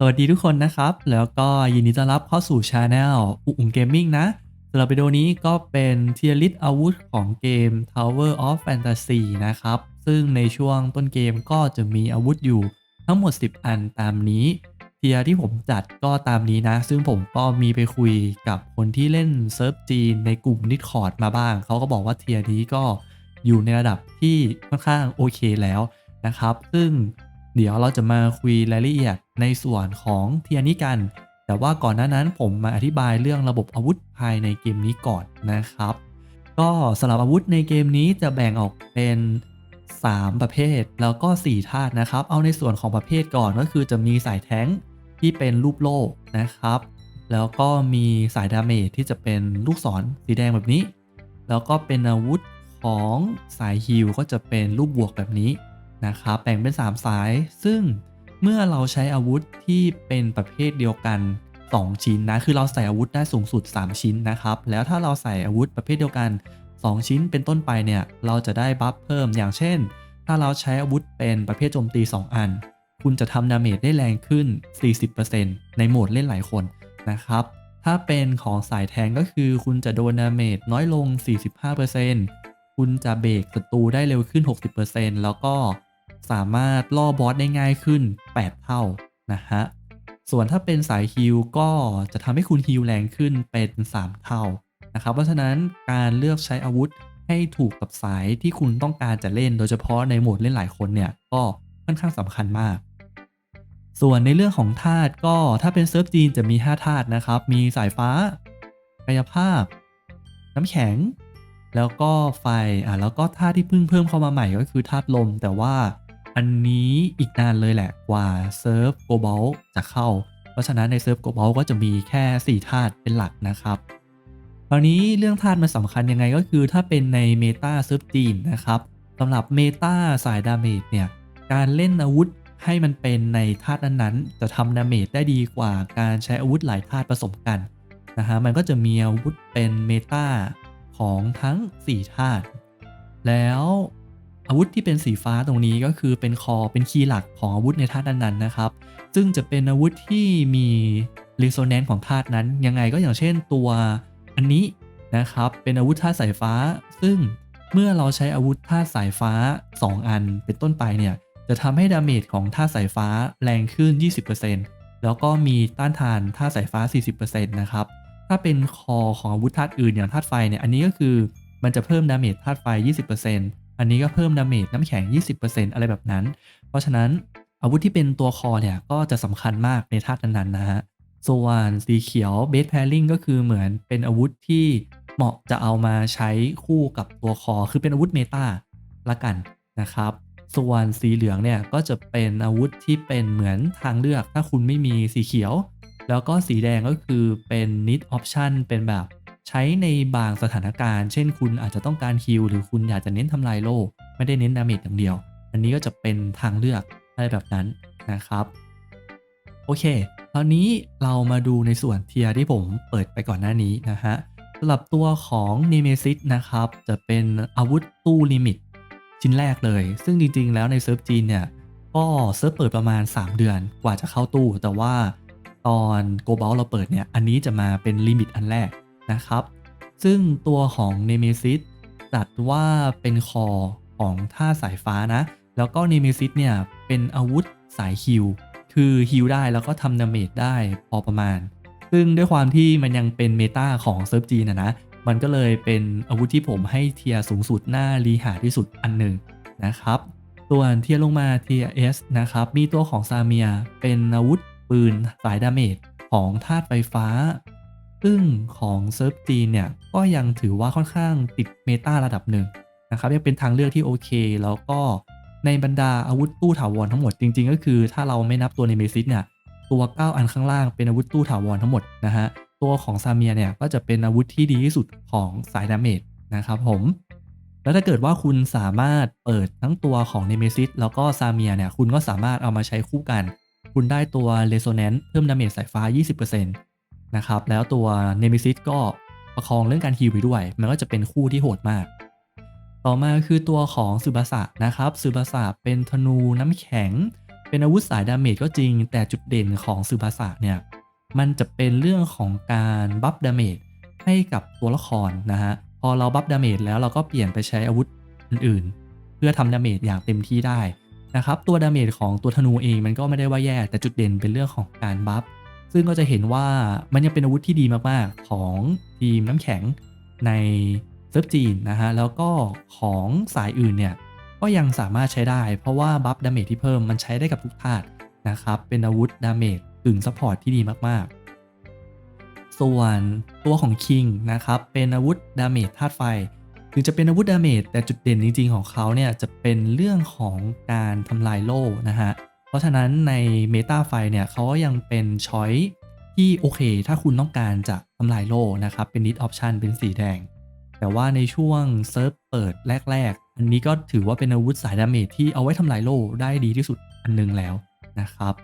สวัสดีทุกคนนะครับ แล้วก็ยินดีต้อนรับเข้าสู่ช anel อุ๋งเกมมิ่งนะสำหรับวิดีโอนี้ก็เป็นเทียร์ลิสอาวุธของเกม Tower of Fantasy นะครับ ซึ่งในช่วงต้นเกมก็จะมีอาวุธอยู่ทั้งหมด 10 อันตามนี้ เทียร์ที่ผมจัดก็ตามนี้นะ ซึ่งผมก็มีไปคุยกับคนที่เล่นเซิร์ฟจีนในกลุ่ม Discord มาบ้าง เขาก็บอกว่าเทียร์นี้ก็อยู่ในระดับที่ค่อนข้างโอเคแล้วนะครับ ซึ่ง เดี๋ยวเราจะมาคุยรายละเอียดในส่วนของเทียนี้กัน แต่ว่าก่อนหน้านั้นผมมาอธิบายเรื่องระบบอาวุธภายในเกมนี้ก่อนนะครับ ก็สำหรับอาวุธในเกมนี้จะแบ่งออกเป็น 3 ประเภท แล้วก็ 4 ธาตุนะครับ เอาในส่วนของประเภทก่อนก็คือจะมีสายแท้งที่เป็นรูปโล่นะครับ แล้วก็มีสายดาเมจที่จะเป็นลูกศรสีแดงแบบนี้ แล้วก็เป็นอาวุธของสายฮิลก็จะเป็นรูปบวกแบบนี้ นะครับแบ่งเป็น 3 สาย ซึ่งเมื่อเราใช้อาวุธที่เป็นประเภทเดียวกัน 2 ชิ้นนะ คือเราใส่อาวุธได้สูงสุด 3 ชิ้นนะครับ แล้วถ้าเราใส่อาวุธประเภทเดียวกัน 2 ชิ้นเป็นต้นไปเนี่ย เราจะได้บัฟเพิ่ม อย่างเช่น ถ้าเราใช้อาวุธเป็นประเภทโจมตี 2 อัน คุณจะทำดาเมจได้แรงขึ้น 40%ในโหมดเล่นหลายคนนะครับ ถ้าเป็นของสายแทงก็คือคุณจะโดนดาเมจน้อยลง 45%คุณจะเบรกศัตรูได้เร็วขึ้น 60%แล้วก็ สามารถล่อบอสได้ง่ายขึ้น 8 เท่านะฮะ ส่วนถ้าเป็นสายฮิลก็จะทำให้คุณฮิลแรงขึ้นเป็น 3 เท่านะครับ เพราะฉะนั้นการเลือกใช้อาวุธให้ถูกกับสายที่คุณต้องการจะเล่น โดยเฉพาะในโหมดเล่นหลายคนเนี่ยก็ค่อนข้างสำคัญมาก ส่วนในเรื่องของธาตุก็ถ้าเป็นเซิร์ฟจีนจะมี 5 ธาตุนะครับ มีสายฟ้ากายภาพ น้ำแข็งแล้วก็ไฟ อะ แล้วก็ธาตุที่เพิ่งเพิ่มเข้ามาใหม่ก็คือธาตุลม แต่ว่า อันนี้อีกนานเลยแหละกว่าเซิร์ฟโกลบอลจะเข้า เพราะฉะนั้นในเซิร์ฟโกลบอลก็จะมีแค่ 4 ธาตุเป็นหลักนะครับคราวนี้เรื่องธาตุมันสำคัญยังไงก็คือถ้าเป็นในเมตาเซิร์ฟจีนนะครับสำหรับเมตาสายดาเมจเนี่ยการเล่นอาวุธให้มันเป็นในธาตุนั้นๆ จะทำดาเมจได้ดีกว่าการใช้อาวุธหลายธาตุผสมกันนะฮะมันก็จะมีอาวุธเป็นเมตาของทั้ง 4 ธาตุแล้ว อาวุธที่เป็นสีฟ้าตรงนี้ก็คือเป็นคอเป็นคีย์หลักของอาวุธในธาตุนั้นๆนะครับ ซึ่งจะเป็นอาวุธที่มี resonance ของธาตุนั้น ยังไงก็อย่างเช่นตัวอันนี้นะครับ เป็นอาวุธธาตุสายฟ้า ซึ่งเมื่อเราใช้อาวุธธาตุสายฟ้า 2 อันเป็นต้นไปเนี่ย จะทำให้ดาเมจของธาตุสายฟ้าแรงขึ้น 20%แล้วก็มีต้านทานธาตุสายฟ้า 40%นะครับ ถ้าเป็นคอของอาวุธธาตุอื่นอย่างธาตุไฟเนี่ย อันนี้ก็คือมันจะเพิ่มดาเมจธาตุไฟ 20% อันนี้ก็เพิ่มดาเมจน้ำแข็ง 20%อะไรแบบนั้น เพราะฉะนั้นอาวุธที่เป็นตัวคอเนี่ยก็จะสำคัญมากในธาตุนั้นๆนะฮะส่วนสีเขียวเบสแพริงก็คือเหมือนเป็นอาวุธที่เหมาะจะเอามาใช้คู่กับตัวคอ คือเป็นอาวุธเมตาละกันนะครับ ส่วนสีเหลืองเนี่ยก็จะเป็นอาวุธที่เป็นเหมือนทางเลือกถ้าคุณไม่มีสีเขียว แล้วก็สีแดงก็คือเป็น need option เป็นแบบ ใช้ในบางสถานการณ์ เช่นคุณอาจจะต้องการฮิลหรือคุณอยากจะเน้นทำลายโล่ไม่ได้เน้นดาเมจอย่างเดียว อันนี้ก็จะเป็นทางเลือกอะไรแบบนั้นนะครับ โอเค ตอนนี้เรามาดูในส่วนเทียร์ที่ผมเปิดไปก่อนหน้านี้นะฮะสำหรับตัวของ n e m e s i s นะครับ จะเป็นอาวุธตู้ลิมิตชิ้นแรกเลย ซึ่งจริง ๆ แล้วในเซิร์ฟจีนเนี่ย ก็เซิร์ฟเปิดประมาณ 3 เดือนกว่าจะเข้าตู้ แต่ว่าตอนโกลบอลเราเปิดเนี่ย อันนี้จะมาเป็นลิมิตอันแรก นะครับ ซึ่งตัวของ n e m e s i s จัดว่าเป็นคอของท่าสายฟ้านะ แล้วก็ n e m e s i s เนี่ยเป็นอาวุธสายฮิลคือฮิลได้แล้วก็ทำดาเมจได้พอประมาณ ซึ่งด้วยความที่มันยังเป็นเมตาของเซิร์ฟจีนนะนะ มันก็เลยเป็นอาวุธที่ผมให้เทียสูงสุดหน้ารีหาที่สุดอันหนึ่งนะครับส่วนเทียลงมาเทียเอสนะครับ มีตัวของซาเมียเป็นอาวุธปืนสายดาเมจของธาตุไฟฟ้า ซึ่งของเซิร์ฟจีนเนี่ยก็ยังถือว่าค่อนข้างติดเมตาระดับหนึ่งนะครับยังเป็นทางเลือกที่โอเค แล้วก็ในบรรดาอาวุธตู้ถาวรทั้งหมดจริง ๆ ก็คือถ้าเราไม่นับตัวเนเมซิสเนี่ยตัว 9 อันข้างล่างเป็นอาวุธตู้ถาวรทั้งหมดนะฮะตัวของซาเมียเนี่ยก็จะเป็นอาวุธที่ดีที่สุดของสายดาเมจนะครับผม แล้วถ้าเกิดว่าคุณสามารถเปิดทั้งตัวของเนเมซิสแล้วก็ซาเมียเนี่ยคุณก็สามารถเอามาใช้คู่กัน คุณได้ตัวเรโซแนนซ์เพิ่มดาเมจสายฟ้า 20% นะครับแล้วตัวเนเมซิสก็ประคองเรื่องการฮิลไปด้วย มันก็จะเป็นคู่ที่โหดมาก ต่อมาคือตัวของซูบาสะนะครับซูบาสะเป็นธนูน้ำแข็ง เป็นอาวุธสายดาเมจก็จริง แต่จุดเด่นของซึบาสะเนี่ยมันจะเป็นเรื่องของการบัฟดาเมจให้กับตัวละครนะฮะพอเราบัฟดาเมจแล้วเราก็เปลี่ยนไปใช้อาวุธอื่นๆ เพื่อทำดาเมจอย่างเต็มที่ได้นะครับตัวดาเมจของตัวธนูเองมันก็ไม่ได้ว่าแย่ แต่จุดเด่นเป็นเรื่องของการบัฟ ซึ่งก็จะเห็นว่ามันยังเป็นอาวุธที่ดีมากๆ ของทีมน้ำแข็งในเซิร์ฟจีนนะฮะ แล้วก็ของสายอื่นเนี่ย ก็ยังสามารถใช้ได้ เพราะว่าบัฟดาเมจที่เพิ่มมันใช้ได้กับทุกธาตุนะครับ เป็นอาวุธดาเมจกึ่งซัพพอร์ตที่ดีมากๆ ส่วนตัวของคิงนะครับ เป็นอาวุธดาเมจธาตุไฟถึงจะเป็นอาวุธดาเมจแต่จุดเด่นจริงๆของเขาเนี่ยจะเป็นเรื่องของการทำลายโล่นะฮะ เพราะฉะนั้นในเมตาไฟเนี่ยเขาก็ยังเป็นช้อยที่โอเค ถ้าคุณต้องการจะทำลายโลนะครับ เป็นนิดออปชันเป็นสีแดง แต่ว่าในช่วงเซิร์ฟเปิดแรก ๆ อันนี้ก็ถือว่าเป็นอาวุธสายดาเมจที่เอาไว้ทำลายโลได้ดีที่สุดอันหนึงแล้วนะครับ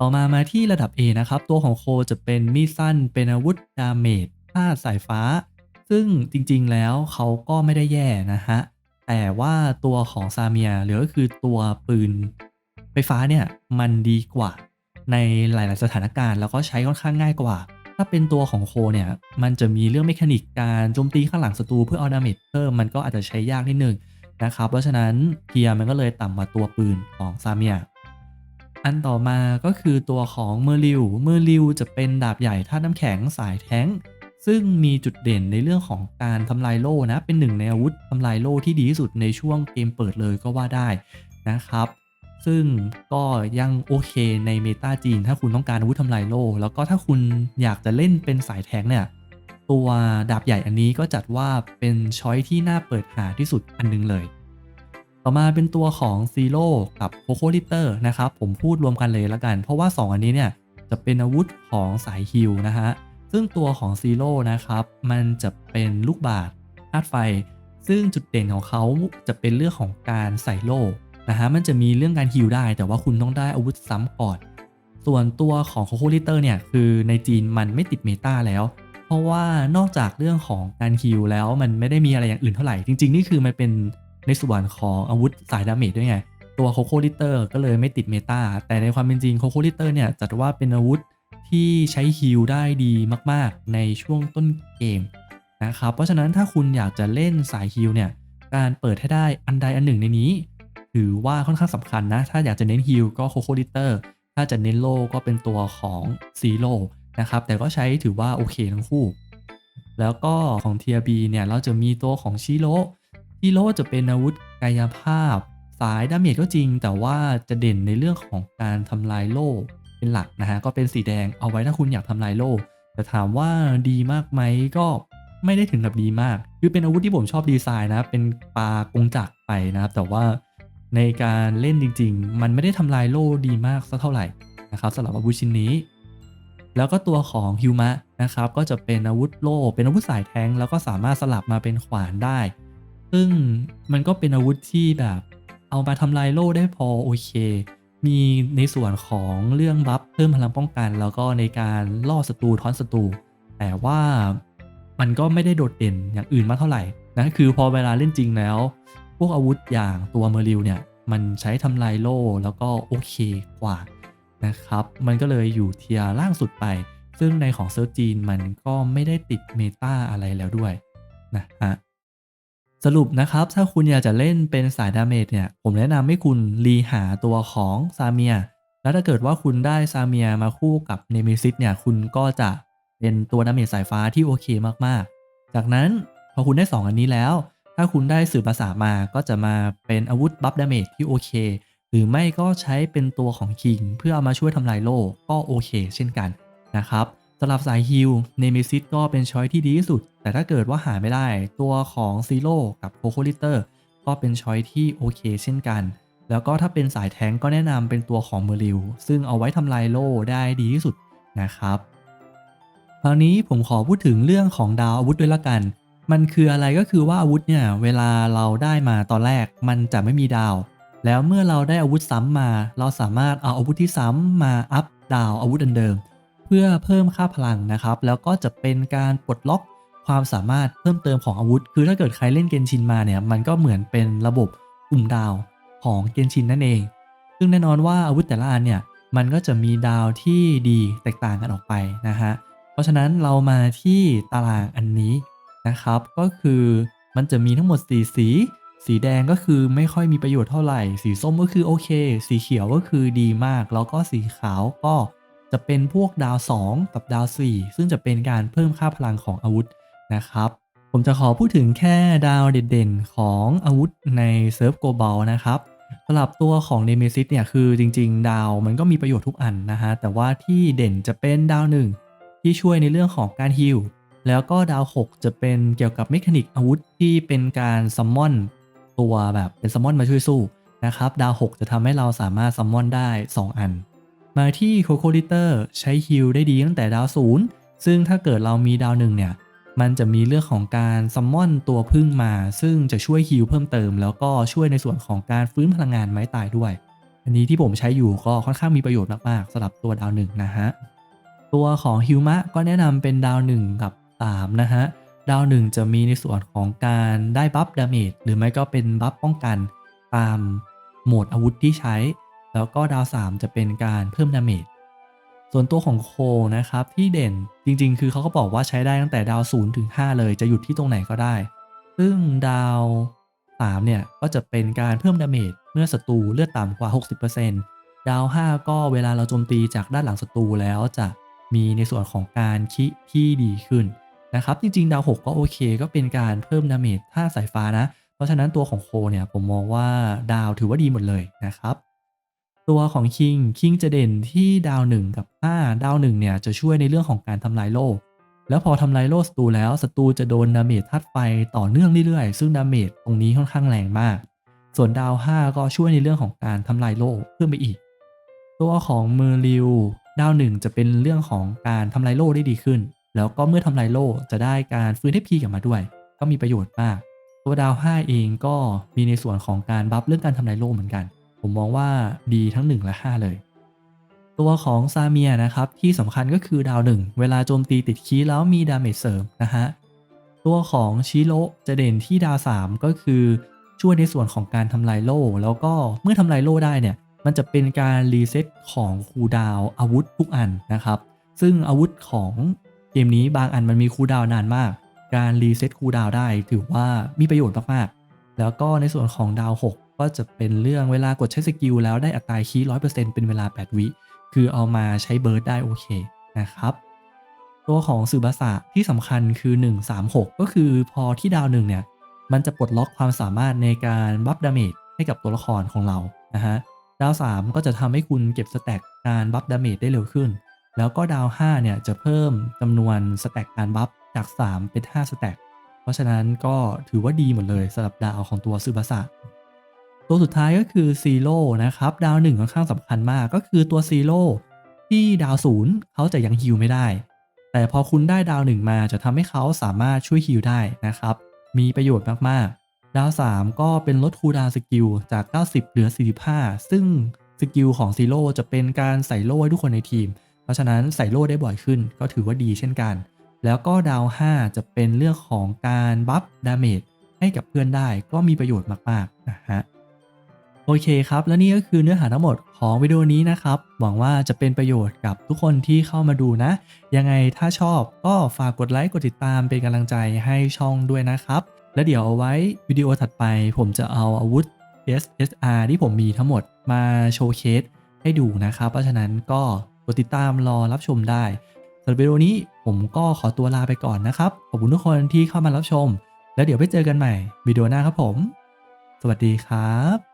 ต่อมามาที่ระดับ A นะครับ ตัวของโคจะเป็นมีดสั้นเป็นอาวุธดาเมจธาสายฟ้า ซึ่งจริงๆแล้วเขาก็ไม่ได้แย่นะฮะแต่ว่าตัวของซาเมียหรือก็คือตัวปืน ไฟฟ้าเนี่ยมันดีกว่าในหลาย ๆ สถานการณ์ แล้วก็ใช้ค่อนข้างง่ายกว่า ถ้าเป็นตัวของโคเนี่ยมันจะมีเรื่องเมคานิกการโจมตีข้างหลังศัตรูเพื่อเอาดาเมจเพิ่มมันก็อาจจะใช้ยากนิดนึงนะครับ เพราะฉะนั้นเทียร์มันก็เลยต่ำกว่าตัวปืนของซาเมียอันต่อมาก็คือตัวของเมอร์ลิว เมอร์ลิวจะเป็นดาบใหญ่ธาตุน้ำแข็งสายแท้ง ซึ่งมีจุดเด่นในเรื่องของการทำลายโล่นะ เป็นหนึ่งในอาวุธทำลายโล่ที่ดีที่สุดในช่วงเกมเปิดเลยก็ว่าได้นะครับ ซึ่งก็ยังโอเคในเมตาจีน ถ้าคุณต้องการอาวุธทำลายโล่แล้วก็ถ้าคุณอยากจะเล่นเป็นสายแทงเนี่ยตัวดาบใหญ่อันนี้ก็จัดว่าเป็นช้อยที่น่าเปิดหาที่สุดอันนึงเลย ต่อมาเป็นตัวของซีโร่กับโคโคลิเตอร์นะครับ ผมพูดรวมกันเลยละกัน เพราะว่า 2 อันนี้เนี่ยจะเป็นอาวุธของสายฮิลนะฮะ ซึ่งตัวของซีโร่นะครับ มันจะเป็นลูกบาศก์ธาตุไฟ ซึ่งจุดเด่นของเขาจะเป็นเรื่องของการใส่โล่ นะฮะมันจะมีเรื่องการฮิลได้ แต่ว่าคุณต้องได้อาวุธซ้ำก่อน ส่วนตัวของโคโคลิเตอร์เนี่ยคือในจีนมันไม่ติดเมตาแล้ว เพราะว่านอกจากเรื่องของการฮิลแล้วมันไม่ได้มีอะไรอย่างอื่นเท่าไหร่จริง ๆ นี่คือมันเป็นในส่วนของอาวุธสายดาเมจด้วยไงตัวโคโคลิเตอร์ก็เลยไม่ติดเมตาแต่ในความเป็นจริงโคโคลิเตอร์เนี่ยจัดว่าเป็นอาวุธที่ใช้ฮิลได้ดีมากๆ ในช่วงต้นเกมนะครับเพราะฉะนั้นถ้าคุณอยากจะเล่นสายฮิลเนี่ยการเปิดให้ได้อันใดอันหนึ่งในนี้ ถือว่าค่อนข้างสำคัญนะ ถ้าอยากจะเน้นฮิลก็โคโคลิเตอร์ถ้าจะเน้นโลก็เป็นตัวของซีโร่นะครับ แต่ก็ใช้ถือว่าโอเคทั้งคู่ แล้วก็ของเทียบีเนี่ยเราจะมีตัวของชิโร่ชิโร่จะเป็นอาวุธกายภาพ สายดาเมจก็จริง แต่ว่าจะเด่นในเรื่องของการทำลายโลเป็นหลักนะฮะ ก็เป็นสีแดงเอาไว้ถ้าคุณอยากทำลายโลแต่ถามว่าดีมากไหมก็ไม่ได้ถึงกับดีมาก คือเป็นอาวุธที่ผมชอบดีไซน์นะ เป็นปลากงจักรไปนะครับ แต่ว่า ในการเล่นจริง ๆ มันไม่ได้ทำลายโล่ดีมากสักเท่าไหร่นะครับสำหรับอาวุธชิ้นนี้ แล้วก็ตัวของฮิวมะนะครับก็จะเป็นอาวุธโล่เป็นอาวุธสายแทงแล้วก็สามารถสลับมาเป็นขวานได้ ซึ่งมันก็เป็นอาวุธที่แบบเอามาทำลายโล่ได้พอโอเค มีในส่วนของเรื่องบัฟเพิ่มพลังป้องกัน แล้วก็ในการล่อศัตรูท้อนศัตรูแต่ว่ามันก็ไม่ได้โดดเด่นอย่างอื่นมากเท่าไหร่นะคือพอเวลาเล่นจริงแล้ว พวกอาวุธอย่างตัวเมอริลเนี่ยมันใช้ทำลายโล่แล้วก็โอเคกว่านะครับ มันก็เลยอยู่เทียร์ล่างสุดไป ซึ่งในของเซิร์ฟจีนมันก็ไม่ได้ติดเมตาอะไรแล้วด้วยนะฮะสรุปนะครับถ้าคุณอยากจะเล่นเป็นสายดาเมจเนี่ย ผมแนะนำให้คุณรีหาตัวของซาเมีย แล้วถ้าเกิดว่าคุณได้ซาเมียมาคู่กับเนมิซิสเนี่ย คุณก็จะเป็นตัวดาเมจสายฟ้าที่โอเคมากๆ จากนั้นพอคุณได้ 2 อันนี้แล้ว ถ้าคุณได้สื่อภาษามาก็จะมาเป็นอาวุธบัฟดาเมจที่โอเค หรือไม่ก็ใช้เป็นตัวของคิง เพื่อเอามาช่วยทำลายโล่ก็โอเค เช่นกันนะครับสำหรับสายฮิลเนมิซิสก็เป็นช้อยที่ดีที่สุด แต่ถ้าเกิดว่าหาไม่ได้ตัวของซีโร่กับโคโคลิเตอร์ก็เป็นช้อยที่โอเค เช่นกัน แล้วก็ถ้าเป็นสายแทงก็แนะนำเป็นตัวของเมอริลซึ่งเอาไว้ทำลายโล่ได้ดีที่สุดนะครับคราวนี้ผมขอพูดถึงเรื่องของดาวอาวุธด้วยละกัน มันคืออะไรก็คือว่าอาวุธเนี่ยเวลาเราได้มาตอนแรกมันจะไม่มีดาว แล้วเมื่อเราได้อาวุธซ้ำมา เราสามารถเอาอาวุธที่ซ้ำมาอัพดาวอาวุธเดิม เพื่อเพิ่มค่าพลังนะครับ แล้วก็จะเป็นการปลดล็อกความสามารถเพิ่มเติมของอาวุธ คือถ้าเกิดใครเล่นเกนชินมาเนี่ยมันก็เหมือนเป็นระบบกลุ่มดาวของเกนชินนั่นเอง ซึ่งแน่นอนว่าอาวุธแต่ละอันเนี่ยมันก็จะมีดาวที่ดีแตกต่างกันออกไปนะฮะ เพราะฉะนั้นเรามาที่ตารางอันนี้ นะครับ ก็คือมันจะมีทั้งหมด 4 สี สีแดงก็คือไม่ค่อยมีประโยชน์เท่าไหร่ สีส้มก็คือโอเค สีเขียวก็คือดีมาก แล้วก็สีขาวก็จะเป็นพวกดาว 2 กับดาว 4 ซึ่งจะเป็นการเพิ่มค่าพลังของอาวุธนะครับ ผมจะขอพูดถึงแค่ดาวเด่นๆของอาวุธในเซิร์ฟโกลบอลนะครับสำหรับตัวของเนเมซิสเนี่ยคือจริงๆ ดาวมันก็มีประโยชน์ทุกอันนะฮะ แต่ว่าที่เด่นจะเป็นดาวหนึ่งที่ช่วยในเรื่องของการฮิล แล้วก็ดาว 6 จะเป็นเกี่ยวกับเมคานิกอาวุธที่เป็นการซัมมอนตัวแบบเป็นซัมมอนมาช่วยสู้นะครับ ดาว 6 จะทำให้เราสามารถซัมมอนได้ 2 อัน มาที่โคโคลิเตอร์ใช้ฮิลได้ดีตั้งแต่ดาวศูนย์ซึ่งถ้าเกิดเรามีดาวหนึ่งเนี่ย มันจะมีเรื่องของการซัมมอนตัวพึ่งมา ซึ่งจะช่วยฮิลเพิ่มเติม แล้วก็ช่วยในส่วนของการฟื้นพลังงานไม้ตายด้วย อันนี้ที่ผมใช้อยู่ก็ค่อนข้างมีประโยชน์มากๆสำหรับตัวดาวหนึ่งนะฮะ ตัวของฮิวมะก็แนะนำเป็นดาวหนึ่งกับ 3 นะฮะ ดาวหนึ่งจะมีในส่วนของการได้บัฟดาเมจหรือไม่ก็เป็นบัฟป้องกันตามโหมดอาวุธที่ใช้ แล้วก็ดาว 3 จะเป็นการเพิ่มดาเมจส่วนตัวของโคนะครับที่เด่นจริงๆ คือเขาก็บอกว่าใช้ได้ตั้งแต่ดาว 0 ถึง 5 เลยจะหยุดที่ตรงไหนก็ได้ ซึ่งดาว 3 เนี่ย ก็จะเป็นการเพิ่มดาเมจเมื่อศัตรูเลือดต่ำกว่า 60%ดาว 5 ก็เวลาเราโจมตีจากด้านหลังศัตรูแล้วจะมีในส่วนของการคิที่ดีขึ้น นะครับจริงๆดาว6ก็โอเค ก็เป็นการเพิ่มดาเมจถ้าสายฟ้านะ เพราะฉะนั้นตัวของโคเนี่ยผมมองว่าดาวถือว่าดีหมดเลยนะครับตัวของคิงคิงจะเด่นที่ดาว 1 กับ 5 ดาว 1 เนี่ยจะช่วยในเรื่องของการทำลายโล่แล้วพอทำลายโล่ศัตรูแล้วศัตรูจะโดนดาเมจธาตุไฟต่อเนื่องเรื่อยๆ ซึ่งดาเมจตรงนี้ค่อนข้างแรงมาก ส่วนดาว 5 ก็ช่วยในเรื่องของการทำลายโล่เพิ่มไปอีก ตัวของเมอร์ลิวดาว 1 จะเป็นเรื่องของการทำลายโล่ได้ดีขึ้น แล้วก็เมื่อทำลายโล่จะได้การฟื้นเทพีกลับมาด้วย ก็มีประโยชน์มาก ตัวดาว 5 เองก็มีในส่วนของการบัฟเรื่องการทำลายโล่เหมือนกัน ผมมองว่าดีทั้ง 1 และ 5 เลย ตัวของซาเมียนะครับ ที่สำคัญก็คือดาว 1 เวลาโจมตีติดคีแล้วมีดาเมจเสริมนะฮะตัวของชิโรจะเด่นที่ดาว 3 ก็คือช่วยในส่วนของการทำลายโล่ แล้วก็เมื่อทำลายโล่ได้เนี่ยมันจะเป็นการรีเซ็ตของคูดาวอาวุธทุกอันนะครับ ซึ่งอาวุธของ เกมนี้บางอันมันมีคูลดาวนานมาก การรีเซ็ตคูลดาวได้ถือว่ามีประโยชน์มากๆ แล้วก็ในส่วนของดาว 6 ก็จะเป็นเรื่องเวลากดใช้สกิลแล้วได้อัตราคีย์100%เป็นเวลา 8 วิ คือเอามาใช้เบิร์ดได้โอเคนะครับ ตัวของสื่อบาษาที่สำคัญคือ 136 ก็คือพอที่ดาวหนึ่งเนี่ยมันจะปลดล็อกความสามารถในการบัฟดาเมจให้กับตัวละครของเรานะฮะดาว 3 ก็จะทำให้คุณเก็บสแต็กการบัฟดาเมจได้เร็วขึ้น แล้วก็ดาว5เนี่ยจะเพิ่มจำนวนสแต็กการบัฟจาก 3 เป็น5สแต็กเพราะฉะนั้นก็ถือว่าดีหมดเลยสำหรับดาวของตัวซึบาสะตัวสุดท้ายก็คือซีโร่นะครับ ดาวหนึ่งค่อนข้างสำคัญมากก็คือตัวซีโร่ที่ดาวศูนย์เขาจะยังฮิวไม่ได้ แต่พอคุณได้ดาวหนึ่งมาจะทำให้เขาสามารถช่วยฮิวได้นะครับ มีประโยชน์มากๆ ดาว 3 ก็เป็นลดคูลดาวสกิลจาก 90 เหลือ 45 ซึ่งสกิลของซีโร่จะเป็นการใส่โล่ให้ทุกคนในทีม เพราะฉะนั้นใส่โล่ได้บ่อยขึ้นก็ถือว่าดีเช่นกัน แล้วก็ดาว 5 จะเป็นเรื่องของการบัฟดาเมจให้กับเพื่อนได้ก็มีประโยชน์มากๆนะฮะโอเคครับ และนี่ก็คือเนื้อหาทั้งหมดของวิดีโอนี้นะครับ หวังว่าจะเป็นประโยชน์กับทุกคนที่เข้ามาดูนะ ยังไงถ้าชอบก็ฝากกดไลค์กดติดตามเป็นกำลังใจให้ช่องด้วยนะครับ และเดี๋ยวเอาไว้วิดีโอถัดไปผมจะเอาอาวุธ SSR ที่ผมมีทั้งหมดมาโชว์เคสให้ดูนะครับ เพราะฉะนั้นก็ กดติดตามรอรับชมได้สำหรับวิดีโอนี้ผมก็ขอตัวลาไปก่อนนะครับ ขอบคุณทุกคนที่เข้ามารับชม แล้วเดี๋ยวไปเจอกันใหม่วิดีโอหน้าครับผม สวัสดีครับ